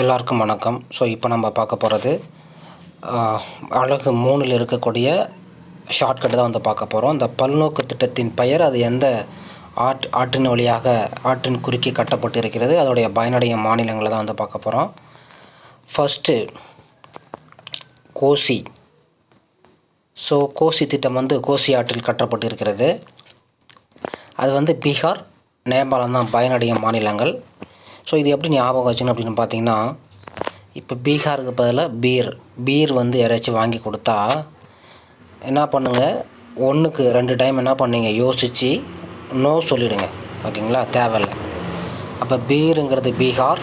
எல்லாருக்கும் வணக்கம். ஸோ இப்போ நம்ம பார்க்க போகிறது அழகு மூணில் இருக்கக்கூடிய ஷார்ட்கட் தான் வந்து பார்க்க போகிறோம் இந்த பல்நோக்கு திட்டத்தின் பெயர் அது எந்த ஆட் ஆற்றின் வழியாக ஆற்றின் குறுக்கே கட்டப்பட்டு இருக்கிறது அதோடைய பயனடைய மாநிலங்களை தான் வந்து பார்க்க போகிறோம் ஃபஸ்ட்டு கோசி. ஸோ கோசி திட்டம் வந்து கோசி ஆற்றில் கட்டப்பட்டு இருக்கிறது அது வந்து பீகார் நேபாளம் தான் பயனடைய மாநிலங்கள். ஸோ இது எப்படி ஞாபகம் வச்சுக்கணும் அப்படின்னு பார்த்தீங்கன்னா இப்போ பீகாருக்கு பதிலாக பீர். பீர் வந்து யாராச்சும் வாங்கி கொடுத்தா என்ன பண்ணுங்கள் ஒன்றுக்கு ரெண்டு டைம் என்ன பண்ணீங்க? யோசித்து நோ சொல்லிவிடுங்க ஓகேங்களா? தேவையில்ல. அப்போ பீருங்கிறது பீகார்.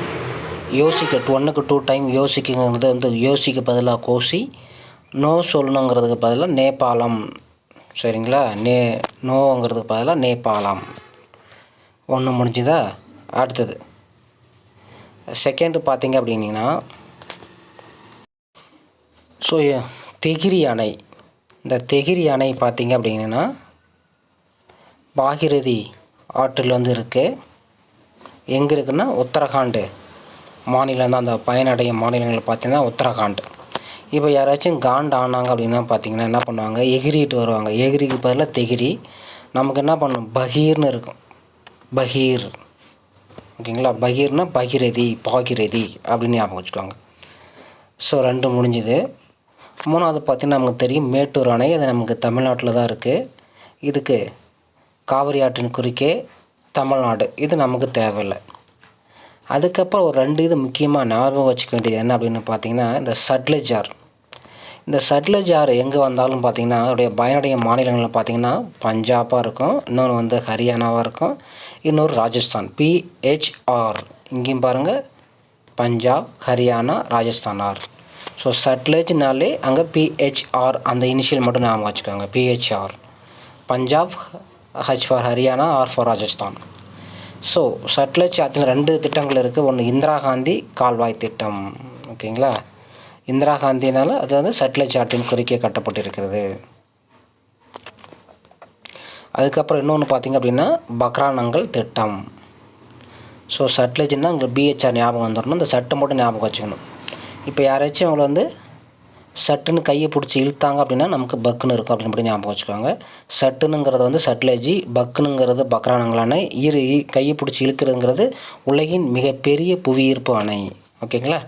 யோசிக்க ஒன்றுக்கு டூ டைம் யோசிக்குங்கிறது வந்து யோசிக்க பதிலாக கோசி நோ சொல்லணுங்கிறதுக்கு பதிலாக நேபாளம். சரிங்களா? நே நோங்கிறதுக்கு பதிலாக நேபாளம். ஒன்று முடிஞ்சுதா? அடுத்தது. செகண்டு பார்த்தீங்க அப்படின்னீங்கன்னா ஸோ தெகிரி அணை. இந்த தெகிரி அணை பார்த்தீங்க அப்படிங்கன்னா பாகிரதி ஆற்றில் வந்து இருக்குது எங்கே இருக்குன்னா உத்தரகாண்டு மாநிலம் தான். அந்த பயனடையும் மாநிலங்கள் பார்த்தீங்கன்னா உத்தரகாண்ட். இப்போ யாராச்சும் காண்ட் ஆனாங்க அப்படின்னா பார்த்தீங்கன்னா என்ன பண்ணுவாங்க? எகிரிட்டு வருவாங்க. எகிரிக்கு பதிலாக தெகிரி. நமக்கு என்ன பண்ணும்? பகீர்னு இருக்கும். பகீர். ஓகேங்களா? பகீர்னா பகிரதி பாகிரதி அப்படின்னு ஞாபகம் வச்சுக்கோங்க. ஸோ ரெண்டு முடிஞ்சுது. மூணாவது பார்த்தீங்கன்னா நமக்கு தெரியும் மேட்டூர் அணை. அது நமக்கு தமிழ்நாட்டில் தான் இருக்குது இதுக்கு காவிரி ஆற்றின் குறுக்கே தமிழ்நாடு. இது நமக்கு தேவையில்லை. அதுக்கப்புறம் ஒரு ரெண்டு இது முக்கியமாக ஞாபகம் வச்சுக்க வேண்டியது என்ன அப்படின்னு பார்த்தீங்கன்னா இந்த சட்லஜார். இந்த சட்லஜ் ஆறு எங்கே வந்தாலும் பார்த்தீங்கன்னா அதோடைய பயனுடைய மாநிலங்களில் பார்த்தீங்கன்னா பஞ்சாபாக இருக்கும் இன்னொன்று வந்து ஹரியானாவாக இருக்கும் இன்னொரு ராஜஸ்தான் பிஹெச்ஆர் இங்கேயும் பாருங்கள் பஞ்சாப் ஹரியானா ராஜஸ்தான் ஆர் ஸோ சட்லஜ்னாலே அங்கே பிஹெச்ஆர் அந்த இனிஷியல் மட்டும் ஞாபகம் வச்சுக்கோங்க PHR Punjab H for Haryana R for Rajasthan. So Sutlej ஆற்றில் ரெண்டு திட்டங்கள் இருக்குது ஒன்று இந்திரா காந்தி கால்வாய் திட்டம். ஓகேங்களா? இந்திரா காந்தினால் அது வந்து சட்லஜ் ஆற்றின் குறுக்கே கட்டப்பட்டிருக்கிறது. அதுக்கப்புறம் இன்னொன்று பார்த்திங்க அப்படின்னா பக்ரானங்கள் திட்டம். ஸோ சட்லஜ்னால் உங்களுக்கு பிஹெச்ஆர் ஞாபகம் வந்துடணும் இந்த சட்டை மட்டும் ஞாபகம் வச்சுக்கணும். இப்போ யாராச்சும் அவங்கள வந்து சட்டுன்னு கையை பிடிச்சி இழுத்தாங்க அப்படின்னா நமக்கு பக்குன்னு இருக்கும் அப்படின்னு மட்டும் ஞாபகம் வச்சுக்கோங்க. சட்டுனுங்கிறது வந்து சட்லஜி பக்குனுங்கிறது பக்ரானங்கள் அணை ஈரு கையை பிடிச்சி இழுக்கிறதுங்கிறது உலகின் மிகப்பெரிய புவியீர்ப்பு அணை. ஓகேங்களா?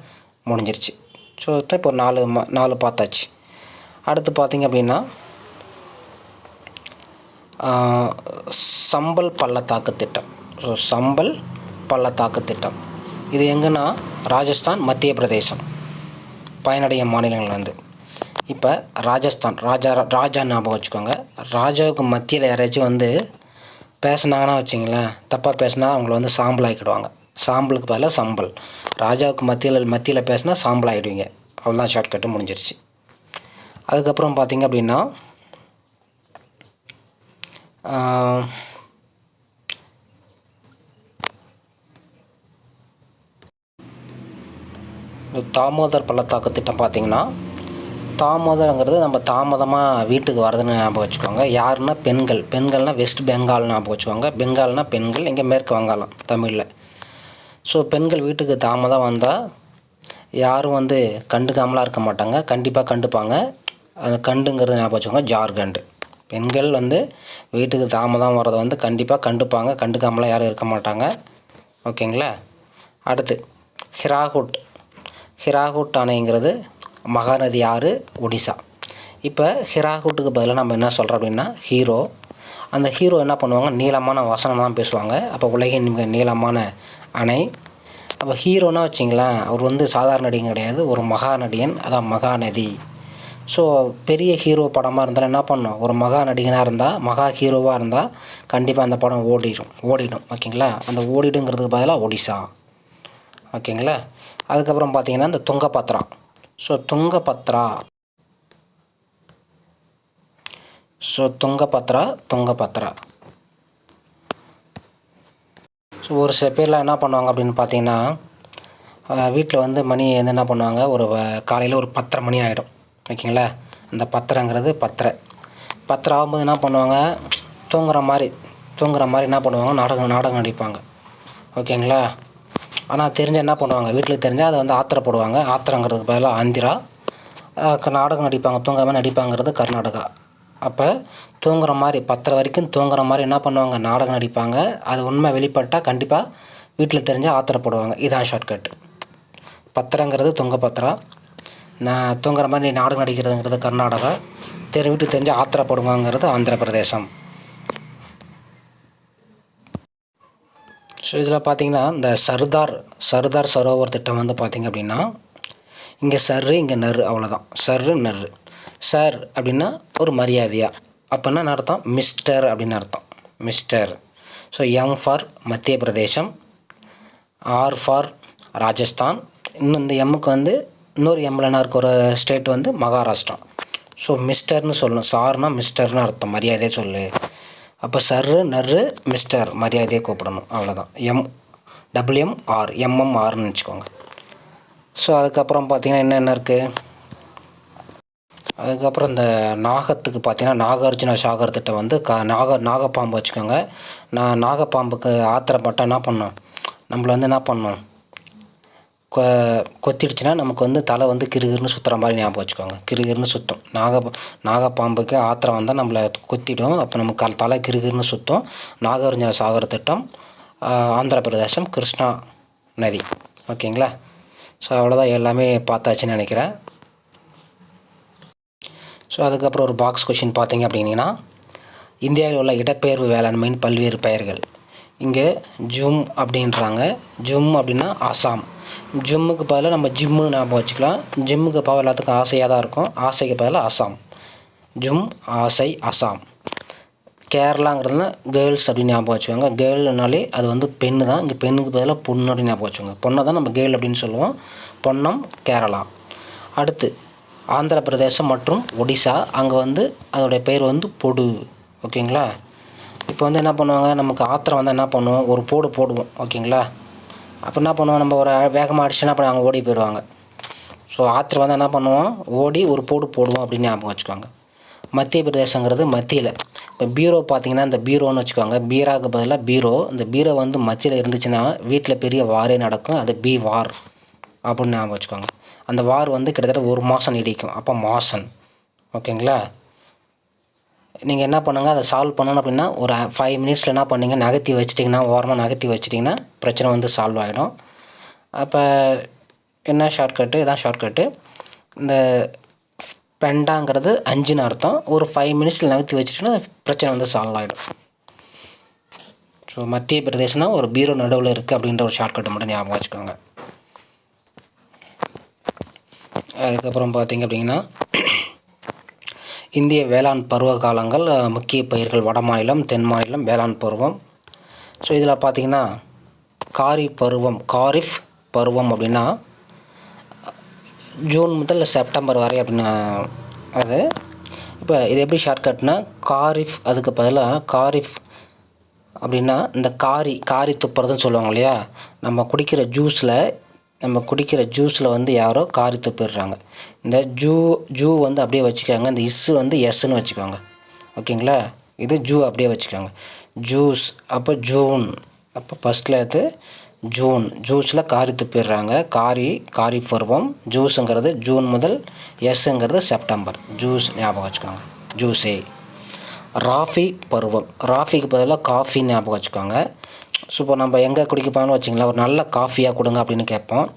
முடிஞ்சிருச்சு. ஸோ இப்போ ஒரு நாலு நாலு பார்த்தாச்சு. அடுத்து பார்த்திங்க அப்படின்னா சம்பல் பள்ளத்தாக்கு திட்டம். ஸோ சம்பல் பள்ளத்தாக்கு திட்டம். இது எங்கன்னா ராஜஸ்தான் மத்திய பிரதேசம். பயனடைய மாநிலங்கள்லேருந்து. இப்போ ராஜஸ்தான் ராஜா ராஜா ஞாபகம் வச்சுக்கோங்க. ராஜாவுக்கு மத்தியில் யாராச்சும் வந்து பேசினாங்கன்னா வச்சிங்களேன் தப்பாக பேசினா அவங்கள வந்து சாம்பல் ஆக்கிடுவாங்க சாம்பலுக்கு பதிலாக சம்பல். ராஜாவுக்கு மத்தியில் மத்தியில் பேசினா சாம்பல் ஆகிடுவீங்க அவ்வளோதான் ஷார்ட்கட்டு முடிஞ்சிருச்சு. அதுக்கப்புறம் பார்த்திங்க அப்படின்னா தாமோதர் பள்ளத்தாக்கு திட்டம் பார்த்திங்கன்னா தாமோதரங்கிறது நம்ம தாமதமாக வீட்டுக்கு வரதுன்னு ஞாபகம் வச்சுக்கோங்க. யாருன்னா பெண்கள். பெண்கள்னால் வெஸ்ட் பெங்கால் ஞாபகம் வச்சுக்கோங்க. பெங்கால்னால் பெண்கள் இங்கே மேற்கு வங்காளம் தமிழில். ஸோ பெண்கள் வீட்டுக்கு தாமதம் வந்தால் யாரும் வந்து கண்டுக்காமலாம் இருக்க மாட்டாங்க. கண்டிப்பாக கண்டுப்பாங்க. அந்த கண்டுங்கிறது ஞாபகம் வச்சுக்கோங்க ஜார்க்கண்டு. பெண்கள் வந்து வீட்டுக்கு தாமதம் வர்றதை வந்து கண்டிப்பாக கண்டுப்பாங்க. கண்டுக்காமலாம் யாரும் இருக்க மாட்டாங்க. ஓகேங்களா? அடுத்து ஹிராகுட். ஹிராகுட் அணைங்கிறது மகாநதி ஆறு ஒடிசா. இப்போ ஹிராகுட்டுக்கு பதிலாக நம்ம என்ன சொல்கிறோம் அப்படின்னா ஹீரோ. அந்த ஹீரோ என்ன பண்ணுவாங்க? நீளமான வசனம் தான் பேசுவாங்க. அப்போ உலகின் மிக நீளமான அணை. அப்போ ஹீரோனா வச்சிங்களேன் அவர் வந்து சாதாரண நடிகன் கிடையாது. ஒரு மகாநடிகன் அதான் மகாநதி. ஸோ பெரிய ஹீரோ படமாக இருந்தாலும் என்ன பண்ணும்? ஒரு மகா நடிகனாக இருந்தால் மகா ஹீரோவாக இருந்தால் கண்டிப்பாக அந்த படம் ஓடிடும். ஓடிடும். ஓகேங்களா? அந்த ஓடிடுங்கிறதுக்கு பதிலாக ஒடிசா. ஓகேங்களா? அதுக்கப்புறம் பார்த்தீங்கன்னா இந்த Tungabhadra. So Tungabhadra. So Tungabhadra Tungabhadra so ஒரு சில பேர்லாம் என்ன பண்ணுவாங்க அப்படின்னு பார்த்தீங்கன்னா வீட்டில் வந்து மணி வந்து என்ன பண்ணுவாங்க? ஒரு காலையில் ஒரு பத்தரை மணி ஆகிடும் ஓகேங்களா? அந்த பத்திரங்கிறது பத்தரை. பத்திரம் ஆகும்போது என்ன பண்ணுவாங்க? தூங்குற மாதிரி தூங்குற மாதிரி என்ன பண்ணுவாங்க? நாடகம் நாடகம் நடிப்பாங்க. ஓகேங்களா? ஆனால் தெரிஞ்ச என்ன பண்ணுவாங்க? வீட்டில் தெரிஞ்சால் அதை வந்து ஆத்திரப்படுவாங்க ஆத்திரங்கிறதுக்கு பதிலாக ஆந்திரா நாடகம் நடிப்பாங்க. தூங்காமல் நடிப்பாங்கிறது கர்நாடகா. அப்போ தூங்குற மாதிரி பத்தரை வரைக்கும் தூங்குற மாதிரி என்ன பண்ணுவாங்க? நாடகம் நடிப்பாங்க. அது உண்மை வெளிப்பட்டால் கண்டிப்பாக வீட்டில் தெரிஞ்சால் ஆத்திரப்படுவாங்க இதான் ஷார்ட்கட் பத்திரங்கிறது தொங்க பத்திரம் நான் தூங்குற மாதிரி நாடகம் நடிக்கிறதுங்கிறது கர்நாடகா. தெரு வீட்டுக்கு தெரிஞ்சு ஆத்திரப்படுவாங்கிறது ஆந்திர பிரதேசம் ஸோ இதில் பார்த்திங்கன்னா இந்த சர்தார் சர்தார் சரோவர் திட்டம் வந்து பார்த்திங்க அப்படின்னா இங்கே சர்ரு இங்கே நெரு அவ்வளோதான் சர்ரு நெரு சார் அப்படின்னா ஒரு மரியாதையா? அப்படின்னா என்ன அர்த்தம்? மிஸ்டர் அப்படின்னு அர்த்தம். Mister. So M for Madhya Pradesh. R for Rajasthan. இன்னும் இந்த எம்முக்கு வந்து இன்னொரு எம்லனா இருக்க? ஒரு ஸ்டேட் வந்து மகாராஷ்டிரா ஸோ மிஸ்டர்னு சொல்லணும். சார்னா மிஸ்டர்னு அர்த்தம். மரியாதையே சொல்லு. அப்போ சர்ரு நர்ரு மிஸ்டர் மரியாதையை கூப்பிடணும். அவ்வளோதான் M W M R M M ஆர்னு வச்சுக்கோங்க ஸோ அதுக்கப்புறம் பார்த்தீங்கன்னா என்னென்ன இருக்குது அதுக்கப்புறம் இந்த நாகத்துக்கு பார்த்தீங்கன்னா நாகார்ஜுன சாகர் திட்டம் வந்து க நாக நாகப்பாம்பு வச்சுக்கோங்க. நான் நாகப்பாம்புக்கு ஆத்திரப்பட்டால் என்ன பண்ணோம் நம்மள வந்து என்ன பண்ணோம் கொ கொத்திடுச்சுன்னா நமக்கு வந்து தலை வந்து கிறுகிறுன்னு சுற்றுற மாதிரி ஞாபகம் வச்சுக்கோங்க. கிறுகிறுன்னு சுற்றும் நாக நாகப்பாம்புக்கு ஆத்திரம் வந்தால் நம்மளை கொத்திடும். அப்போ நமக்கு க தலை கிறுகிறுன்னு சுற்றும் நாகார்ஜுன சாகர் திட்டம் ஆந்திர பிரதேசம் கிருஷ்ணா நதி. ஓகேங்களா? ஸோ அவ்வளோதான் எல்லாமே பார்த்தாச்சுன்னு நினைக்கிறேன். ஸோ அதுக்கப்புறம் ஒரு பாக்ஸ் கொஷின் பார்த்தீங்க அப்படின்னா இந்தியாவில் உள்ள இடப்பெயர்வு வேளாண்மையின் பல்வேறு பெயர்கள். இங்கே ஜும் அப்படின்றாங்க. ஜும் அப்படின்னா ஆசாம். ஜிம்முக்கு பதிலாக நம்ம ஜிம்மு ஞாபகம் வச்சுக்கலாம். ஜிம்முக்கு பவர் எல்லாத்துக்கும் ஆசையாக தான் இருக்கும். ஆசைக்கு பதிலாக அசாம் ஜும் ஆசை அசாம் கேரளாங்கிறதுனா கேர்ள்ஸ் அப்படின்னு ஞாபகம் வச்சுக்கோங்க. கேர்ள்னாலே அது வந்து பெண்ணு தான். இங்கே பெண்ணுக்கு பதிலாக பொண்ணு அப்படின்னு ஞாபகம் வச்சுக்கோங்க. பொண்ணை தான் நம்ம கேர்ள் அப்படின்னு சொல்லுவோம். பொன்னம் கேரளா. அடுத்து ஆந்திர பிரதேசம் மற்றும் ஒடிசா. அங்கே வந்து அதோடைய பேர் வந்து பொடு. ஓகேங்களா? இப்போ வந்து என்ன பண்ணுவாங்க? நமக்கு ஆத்திரம் வந்தால் என்ன பண்ணுவோம்? ஒரு போடு போடுவோம். ஓகேங்களா? அப்போ என்ன பண்ணுவோம்? நம்ம ஒரு வேகமாக அடிச்சுன்னா அப்புறம் அங்கே ஓடி போயிடுவாங்க. ஸோ ஆத்திரம் வந்தால் என்ன பண்ணுவோம்? ஓடி ஒரு போடு போடுவோம் அப்படின்னு ஞாபகம் வச்சுக்கோங்க. மத்திய பிரதேசங்கிறது மத்தியில். இப்போ பீரோ பார்த்தீங்கன்னா இந்த பீரோன்னு வச்சுக்கோங்க. பீராக்கு பதிலாக பீரோ. இந்த பீரோ வந்து மத்தியில் இருந்துச்சுன்னா வீட்டில் பெரிய வாரே நடக்கும். அது பி வார் அப்படின்னு ஞாபகம் வச்சுக்கோங்க. அந்த வார் வந்து கிட்டத்தட்ட ஒரு மாதம் நீடிக்கும். அப்போ மாசன். ஓகேங்களா? நீங்கள் என்ன பண்ணுங்கள் அதை சால்வ் பண்ணணும் அப்படின்னா ஒரு ஃபைவ் மினிட்ஸில் என்ன பண்ணீங்க நகர்த்தி வச்சிட்டிங்கன்னா ஓரமாக நகர்த்தி வச்சிட்டிங்கன்னா பிரச்சனை வந்து சால்வ் ஆகிடும் அப்போ என்ன ஷார்ட்கட்டு இதான் ஷார்ட்கட்டு இந்த பெண்டாங்கிறது அஞ்சுன்னு அர்த்தம். ஒரு ஃபைவ் மினிட்ஸில் நகர்த்தி வச்சிட்டிங்கன்னா பிரச்சனை வந்து சால்வ் ஆகிடும் ஸோ மத்திய பிரதேசம்னா ஒரு பீரோ நடுவில் இருக்குது அப்படின்ற ஒரு ஷார்ட்கட்டை மட்டும் ஞாபகம் வச்சுக்கோங்க. அதுக்கப்புறம் பார்த்தீங்க அப்படின்னா இந்திய வேளாண் பருவ காலங்கள் முக்கிய பயிர்கள் வட மாநிலம் தென் மாநிலம் வேளாண் பருவம். ஸோ இதில் பார்த்தீங்கன்னா காரி பருவம் காரிஃப் பருவம் அப்படின்னா ஜூன் முதல் செப்டம்பர் வரை அப்படின்னு அது இப்போ இது எப்படி ஷார்ட்கட்னா காரிஃப் அதுக்கு பதிலாக காரிஃப் அப்படின்னா இந்த காரி காரி துப்புறதுன்னு சொல்லுவாங்க இல்லையா? நம்ம குடிக்கிற ஜூஸில் நம்ம குடிக்கிற ஜூஸில் வந்து யாரோ காரி துப்பிடுறாங்க இந்த ஜூ ஜூ வந்து அப்படியே வச்சுக்கோங்க. இந்த இஸ்ஸு வந்து எஸ்ன்னு வச்சுக்கோங்க. ஓகேங்களா? இது ஜூ அப்படியே வச்சுக்கோங்க. ஜூஸ் அப்போ ஜூன். அப்போ ஃபஸ்ட்டில் இது ஜூன். ஜூஸில் காரி துப்பிடுறாங்க காரி காரி பருவம். ஜூஸுங்கிறது ஜூன் முதல் எஸ்ஸுங்கிறது செப்டம்பர். ஜூஸ் ஞாபகம் வச்சுக்கோங்க. ஜூஸே. ராஃபி பருவம். ராஃபிக்கு பதிலாக காஃபி ஞாபகம் வச்சுக்கோங்க. ஸோ இப்போ நம்ம எங்கே குடிக்க போகணும்னு வச்சிங்களேன் ஒரு நல்ல காஃபியாக கொடுங்க அப்படின்னு கேட்போம்.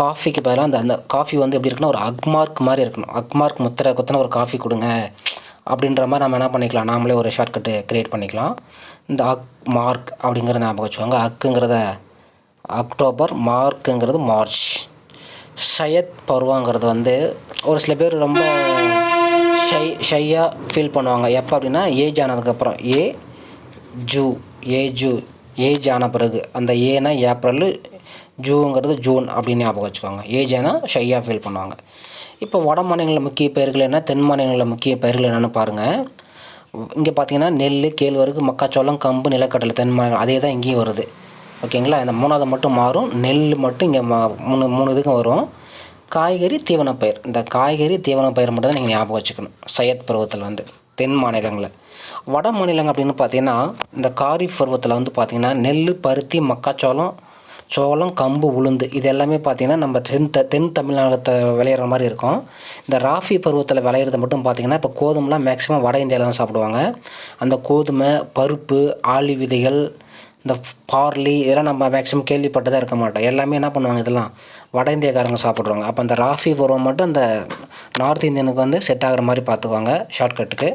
காஃபிக்கு பதிலாக அந்த அந்த காஃபி வந்து எப்படி இருக்குன்னா ஒரு அக்மார்க் மாதிரி இருக்கணும். அக்மார்க் முத்திரை குத்தின ஒரு காஃபி கொடுங்க. அப்படின்ற மாதிரி நம்ம என்ன பண்ணிக்கலாம்? நாமளே ஒரு ஷார்ட்கட்டு க்ரியேட் பண்ணிக்கலாம். இந்த அக் மார்க் அப்படிங்கிறத ஞாபகம் வச்சுக்கோங்க. அக்குங்கிறத அக்டோபர் மார்க்குங்கிறது மார்ச் ஷயத் பருவங்கிறது வந்து ஒரு சில பேர் ரொம்ப ஷை ஷையாக ஃபீல் பண்ணுவாங்க. எப்போ அப்படின்னா ஏஜ் ஆனதுக்கப்புறம். ஏ ஜூ ஏ ஜூ ஏஜ் ஆன பிறகு அந்த ஏனா ஏப்ரல் ஜூங்கிறது ஜூன் அப்படின்னு ஞாபகம் வச்சுக்கோங்க. ஏஜ் ஆனால் ஷையாக ஃபீல் பண்ணுவாங்க. இப்போ வட மாநிலங்களில் முக்கிய பயிர்கள் என்ன? தென் மாநிலங்களில் முக்கிய பயிர்கள் என்னென்னு பாருங்கள் இங்கே பார்த்தீங்கன்னா நெல் கேழ்வரகு மக்காச்சோளம் கம்பு நிலக்கடலை தென் மாநிலம் அதே தான் இங்கேயும் வருது. ஓகேங்களா? இந்த மூணாவது மட்டும் மாறும். நெல் மட்டும் இங்கே மா மூணு மூணு இதுக்கும் வரும். காய்கறி தீவனப்பயிர் இந்த காய்கறி தீவனப்பயிர் மட்டும் தான் நீங்கள் ஞாபகம் வச்சுக்கணும். சையத் பருவத்தில் வந்து தென் மாநிலங்களில். வட மாநிலங்கள் அப்படின்னு பார்த்தீங்கன்னா இந்த காரிஃப் பருவத்தில் வந்து பார்த்திங்கன்னா நெல் பருத்தி மக்காச்சோளம் சோளம் கம்பு உளுந்து இது எல்லாமே பார்த்திங்கன்னா நம்ம தென் த தென் தமிழ்நாட்டை விளையிற மாதிரி இருக்கும். இந்த ராஃபி பருவத்தில் விளையிறது மட்டும் பார்த்திங்கன்னா இப்போ கோதுமைலாம் மேக்ஸிமம் வட இந்தியாவில் தான் சாப்பிடுவாங்க. அந்த கோதுமை பருப்பு ஆளி விதைகள் இந்த பார்லி இதெல்லாம் நம்ம மேக்ஸிமம் கேள்விப்பட்டதாக இருக்க மாட்டோம். எல்லாமே என்ன பண்ணுவாங்க இதெல்லாம்? வட இந்தியக்காரங்க சாப்பிட்ருவாங்க அப்போ அந்த ராஃபி உரம் மட்டும் அந்த நார்த் இந்தியனுக்கு வந்து செட் ஆகிற மாதிரி பார்த்துக்குவாங்க ஷார்ட்கட்டுக்கு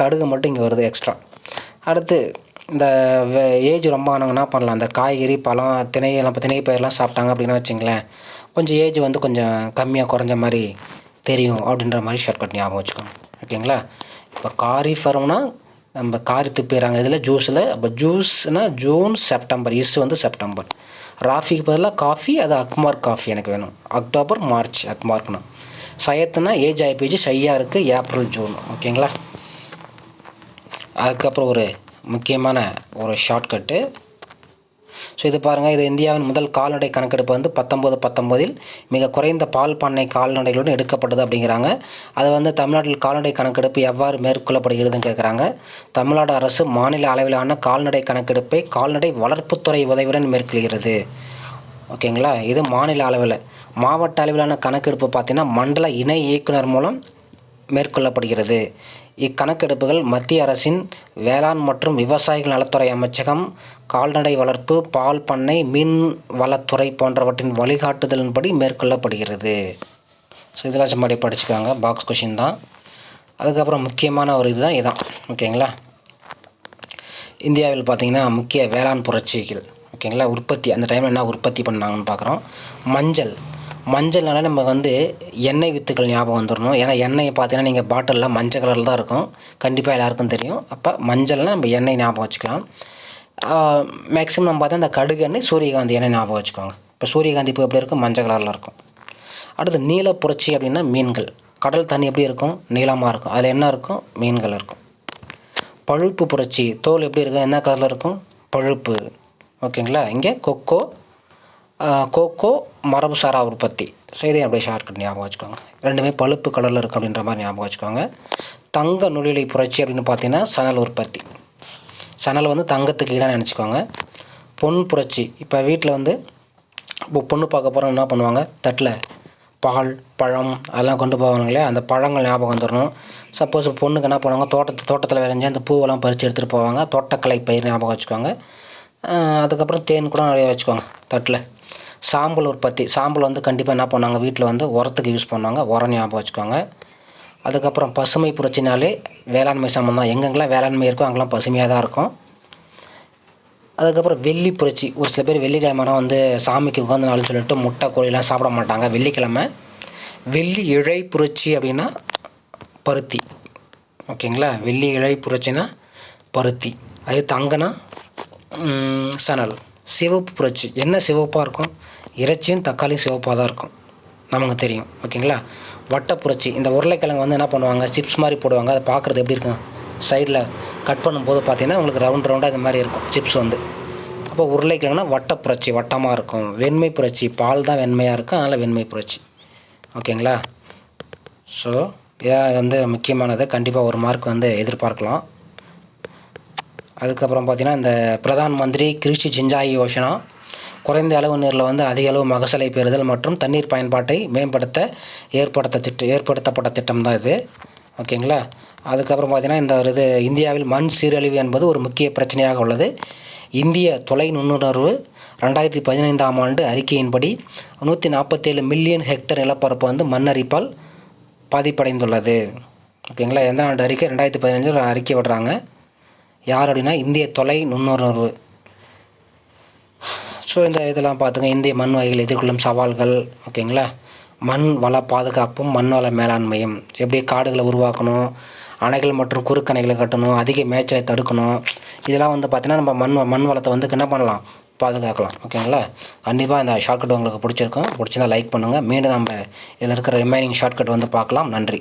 கடுகு மட்டும் இங்கே வருது எக்ஸ்ட்ரா அடுத்து இந்த ஏஜ் ரொம்ப ஆனவங்க என்ன பண்ணலாம்? அந்த காய்கறி பழம் திணை நம்ம திணை பயிரெலாம் சாப்பிட்டாங்க அப்படின்னு வச்சுங்களேன். கொஞ்சம் ஏஜ் வந்து கொஞ்சம் கம்மியாக குறைஞ்ச மாதிரி தெரியும் அப்படின்ற மாதிரி ஷார்ட்கட் ஞாபகம் வச்சுக்கோங்க. ஓகேங்களா? இப்போ காரி ஃபர்ம்னா நம்ம காரி துப்பிடுறாங்க இதில் ஜூஸில் அப்போ ஜூஸ்னால் ஜூன் செப்டம்பர் இஸ் வந்து செப்டம்பர் ராஃபிக்கு பதிலாக காஃபி அது அக்மார்க் காஃபி எனக்கு வேணும். அக்டோபர் மார்ச் அக்மார்க்னா சயத்துனா ஏஜ் ஆகி போயிடுச்சு ஷையாக இருக்குது ஏப்ரல் ஜூன் ஓகேங்களா அதுக்கப்புறம் ஒரு முக்கியமான ஒரு ஷார்ட்கட்டு ஸோ இது பாருங்கள் இது இந்தியாவின் முதல் கால்நடை கணக்கெடுப்பு வந்து பத்தொம்போது பத்தொம்போதில் மிக குறைந்த பால் பண்ணை கால்நடைகளுடன் எடுக்கப்பட்டது அப்படிங்கிறாங்க. அது வந்து தமிழ்நாட்டில் கால்நடை கணக்கெடுப்பு எவ்வாறு மேற்கொள்ளப்படுகிறதுன்னு கேட்குறாங்க தமிழ்நாடு அரசு மாநில அளவிலான கால்நடை கணக்கெடுப்பை கால்நடை வளர்ப்புத்துறை உதவியுடன் மேற்கொள்கிறது. ஓகேங்களா? இது மாநில அளவில். மாவட்ட அளவிலான கணக்கெடுப்பு பார்த்திங்கன்னா மண்டல இணை இயக்குனர் மூலம் மேற்கொள்ளப்படுகிறது. இக்கணக்கெடுப்புகள் மத்திய அரசின் வேளாண் மற்றும் விவசாயிகள் நலத்துறை அமைச்சகம் கால்நடை வளர்ப்பு பால் பண்ணை மீன் வளத்துறை போன்றவற்றின் வழிகாட்டுதலின்படி மேற்கொள்ளப்படுகிறது. ஸோ இதெல்லாம் சும்மா படிச்சுக்கோங்க. பாக்ஸ் கொஷின் தான். அதுக்கப்புறம் முக்கியமான ஒரு இதுதான் இதுதான் ஓகேங்களா இந்தியாவில் பார்த்திங்கன்னா முக்கிய வேளாண் புரட்சிகள். ஓகேங்களா உற்பத்தி அந்த டைமில் என்ன உற்பத்தி பண்ணாங்கன்னு பார்க்குறோம். மஞ்சள். மஞ்சள்னால நம்ம வந்து எண்ணெய் வித்துக்கள் ஞாபகம் வந்துடணும் ஏன்னா எண்ணெயை பார்த்தீங்கன்னா நீங்கள் பாட்டிலில் மஞ்சள் கலரில் தான் இருக்கும். கண்டிப்பாக எல்லாருக்கும் தெரியும். அப்போ மஞ்சள்னால் நம்ம எண்ணெய் ஞாபகம் வச்சுக்கலாம். மேக்ஸிமம் நம்ம பார்த்தா இந்த கடுகு எண்ணெய் சூரியகாந்தி எண்ணெய் ஞாபகம் வச்சுக்கோங்க. இப்போ சூரியகாந்தி இப்போ எப்படி இருக்கும்? மஞ்சள் கலரில் இருக்கும். அடுத்து நீல புரட்சி அப்படின்னா மீன்கள். கடல் தண்ணி எப்படி இருக்கும்? நீளமாக இருக்கும். அதில் என்ன இருக்கும்? மீன்கள் இருக்கும். பழுப்பு புரட்சி. தோல் எப்படி இருக்கும்? என்ன கலரில் இருக்கும்? பழுப்பு. ஓகேங்களா? இங்கே கொக்கோ கோகோ மரபுசாரா உற்பத்தி. ஸோ இதையும் அப்படியே ஷார்ட்கட் ஞாபகம் வச்சுக்கோங்க. ரெண்டுமே பழுப்பு கலரில் இருக்குது அப்படின்ற மாதிரி ஞாபகம் வச்சுக்கோங்க. தங்க நுழிலை புரட்சி அப்படின்னு பார்த்தீங்கன்னா சணல் உற்பத்தி. சணல் வந்து தங்கத்துக்கு ஈடாக நினச்சிக்கோங்க. பொன் புரட்சி. இப்போ வீட்டில் வந்து இப்போ பொண்ணு பார்க்க போகிறோம் என்ன பண்ணுவாங்க? தட்டில் பால் பழம் அதெல்லாம் கொண்டு போவாங்க இல்லையா? அந்த பழங்கள் ஞாபகம் வந்துடணும் சப்போஸ் பொண்ணுக்கு என்ன பண்ணுவாங்க? தோட்டத்து தோட்டத்தில் விளைஞ்ச அந்த பூவெல்லாம் பறித்து எடுத்துகிட்டு போவாங்க. தோட்டக்கலை பயிர் ஞாபகம் வச்சுக்கோங்க. அதுக்கப்புறம் தேன் கூட நிறைய வச்சுக்கோங்க தட்டில். சாம்பல் உற்பத்தி சாம்பல் வந்து கண்டிப்பாக என்ன பண்ணாங்க வீட்டில் வந்து உரத்துக்கு யூஸ் பண்ணுவாங்க. உரம் ஞாபகம் வச்சுக்கோங்க. அதுக்கப்புறம் பசுமை புரட்சினாலே வேளாண்மை சம்மந்தம் எங்கெங்கெல்லாம் வேளாண்மை இருக்கோ அங்கெல்லாம் பசுமையாக தான் இருக்கும். அதுக்கப்புறம் வெள்ளி புரட்சி ஒரு சில பேர் வெள்ளிக்கிழமை வந்து சாமிக்கு உகந்த நாள்னு சொல்லிட்டு முட்டை கோழிலாம் சாப்பிட மாட்டாங்க வெள்ளிக்கிழமை. வெள்ளி இழை புரட்சி அப்படின்னா பருத்தி. ஓகேங்களா? வெள்ளி இழை புரட்சினா பருத்தி. அது தங்கனா சணல். சிவப்பு புரட்சி. என்ன சிவப்பாக இருக்கும்? இறைச்சியும் தக்காளியும் சிவப்பாக தான் இருக்கும். நமக்கு தெரியும். ஓகேங்களா? வட்ட புரட்சி இந்த உருளைக்கிழங்கு வந்து என்ன பண்ணுவாங்க? சிப்ஸ் மாதிரி போடுவாங்க. அதை பார்க்குறது எப்படி இருக்கும்? சைடில் கட் பண்ணும்போது பார்த்தீங்கன்னா உங்களுக்கு ரவுண்ட் ரவுண்டாக இந்த மாதிரி இருக்கும். சிப்ஸ் வந்து. அப்போ உருளைக்கிழங்குனா வட்ட புரட்சி வட்டமாக இருக்கும். வெண்மை புரட்சி. பால் தான் வெண்மையாக இருக்கும் அதனால் வெண்மை புரட்சி. ஓகேங்களா? ஸோ இதான் வந்து முக்கியமானது. கண்டிப்பாக ஒரு மார்க் வந்து எதிர்பார்க்கலாம். அதுக்கப்புறம் பார்த்திங்கன்னா இந்த பிரதான் மந்திரி கிருஷி சிஞ்சாயி யோஜனா குறைந்த அளவு நீரில் வந்து அதிக அளவு மகசலை பெறுதல் மற்றும் தண்ணீர் பயன்பாட்டை மேம்படுத்த ஏற்படுத்த திட்டம் ஏற்படுத்தப்பட்ட திட்டம் தான் இது. ஓகேங்களா? அதுக்கப்புறம் பார்த்திங்கன்னா இந்த ஒரு இது இந்தியாவில் மண் சீரழிவு என்பது ஒரு முக்கிய பிரச்சனையாக உள்ளது. இந்திய தொலை நுண்ணுணர்வு ரெண்டாயிரத்தி பதினைந்தாம் ஆண்டு அறிக்கையின்படி நூற்றி நாற்பத்தேழு மில்லியன் ஹெக்டர் நிலப்பரப்பு வந்து மண்ணரிப்பால் பாதிப்படைந்துள்ளது. ஓகேங்களா? எந்த ஆண்டு அறிக்கை? ரெண்டாயிரத்தி பதினஞ்சு அறிக்கை விடுறாங்க. யார் அப்படின்னா இந்திய தொலை நுண்ணுணர்வு ஸோ இந்த இதெல்லாம் பார்த்துங்க. இந்திய மண் வகைகள் எதிர்கொள்ளும் சவால்கள் ஓகேங்களா? மண் வள பாதுகாப்பும் மண் வள மேலாண்மையும். எப்படி காடுகளை உருவாக்கணும் அணைகள் மற்றும் குறுக்கணைகளை கட்டணும் அதிக மேய்ச்சலை தடுக்கணும் இதெல்லாம் வந்து பார்த்திங்கன்னா நம்ம மண் மண் வளத்தை வந்து என்ன பண்ணலாம்? பாதுகாக்கலாம் ஓகேங்களா? கண்டிப்பாக இந்த ஷார்ட்கட் உங்களுக்கு பிடிச்சிருக்கும். பிடிச்சிருந்தா லைக் பண்ணுங்கள் மீண்டும் நம்ம இதில் இருக்கிற ரிமைனிங் ஷார்ட்கட் வந்து பார்க்கலாம். நன்றி.